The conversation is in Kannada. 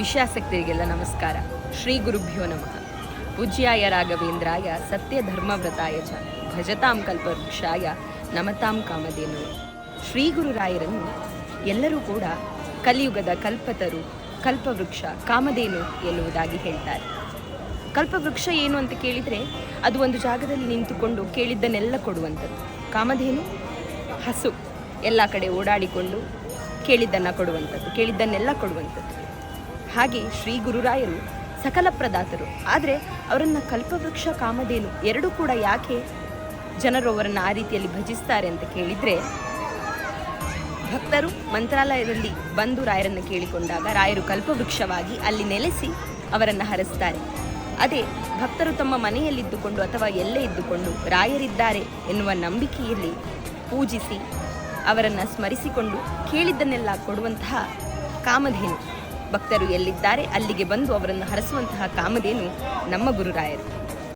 ವಿಷಯಾಸಕ್ತರಿಗೆಲ್ಲ ನಮಸ್ಕಾರ. ಶ್ರೀ ಗುರುಭ್ಯೋ ನಮಃ. ಪೂಜ್ಯಾಯ ರಾಘವೇಂದ್ರಾಯ ಸತ್ಯ ಧರ್ಮವ್ರತಾಯ ಚ ಭಜತಾಂ ಕಲ್ಪವೃಕ್ಷಾಯ ನಮತಾಂ ಕಾಮಧೇನು ಶ್ರೀ ಗುರುರಾಯರನ್ನು ಎಲ್ಲರೂ ಕೂಡ ಕಲಿಯುಗದ ಕಲ್ಪತರು, ಕಲ್ಪವೃಕ್ಷ, ಕಾಮಧೇನು ಎನ್ನುವುದಾಗಿ ಹೇಳ್ತಾರೆ. ಕಲ್ಪವೃಕ್ಷ ಏನು ಅಂತ ಕೇಳಿದರೆ ಅದು ಒಂದು ಜಾಗದಲ್ಲಿ ನಿಂತುಕೊಂಡು ಕೇಳಿದ್ದನ್ನೆಲ್ಲ ಕೊಡುವಂಥದ್ದು. ಕಾಮಧೇನು, ಹಸು, ಎಲ್ಲ ಕಡೆ ಓಡಾಡಿಕೊಂಡು ಕೇಳಿದ್ದನ್ನು ಕೊಡುವಂಥದ್ದು, ಕೇಳಿದ್ದನ್ನೆಲ್ಲ ಕೊಡುವಂಥದ್ದು. ಹಾಗೆ ಶ್ರೀ ಗುರುರಾಯರು ಸಕಲ ಪ್ರದಾತರು. ಆದರೆ ಅವರನ್ನು ಕಲ್ಪವೃಕ್ಷ ಕಾಮಧೇನು ಎರಡೂ ಕೂಡ ಯಾಕೆ ಜನರು ಅವರನ್ನು ಆ ರೀತಿಯಲ್ಲಿ ಭಜಿಸ್ತಾರೆ ಅಂತ ಕೇಳಿದರೆ, ಭಕ್ತರು ಮಂತ್ರಾಲಯದಲ್ಲಿ ಬಂದು ರಾಯರನ್ನು ಕೇಳಿಕೊಂಡಾಗ ರಾಯರು ಕಲ್ಪವೃಕ್ಷವಾಗಿ ಅಲ್ಲಿ ನೆಲೆಸಿ ಅವರನ್ನು ಹರಿಸ್ತಾರೆ. ಅದೇ ಭಕ್ತರು ತಮ್ಮ ಮನೆಯಲ್ಲಿದ್ದುಕೊಂಡು ಅಥವಾ ಎಲ್ಲೇ ಇದ್ದುಕೊಂಡು ರಾಯರಿದ್ದಾರೆ ಎನ್ನುವ ನಂಬಿಕೆಯಲ್ಲಿ ಪೂಜಿಸಿ ಅವರನ್ನು ಸ್ಮರಿಸಿಕೊಂಡು ಕೇಳಿದ್ದನ್ನೆಲ್ಲ ಕೊಡುವಂತಹ ಕಾಮಧೇನು. ಭಕ್ತರು ಎಲ್ಲಿದ್ದಾರೆ ಅಲ್ಲಿಗೆ ಬಂದು ಅವರನ್ನು ಹರಸುವಂತಹ ಕಾಮಧೇನು ನಮ್ಮ ಗುರುರಾಯರು.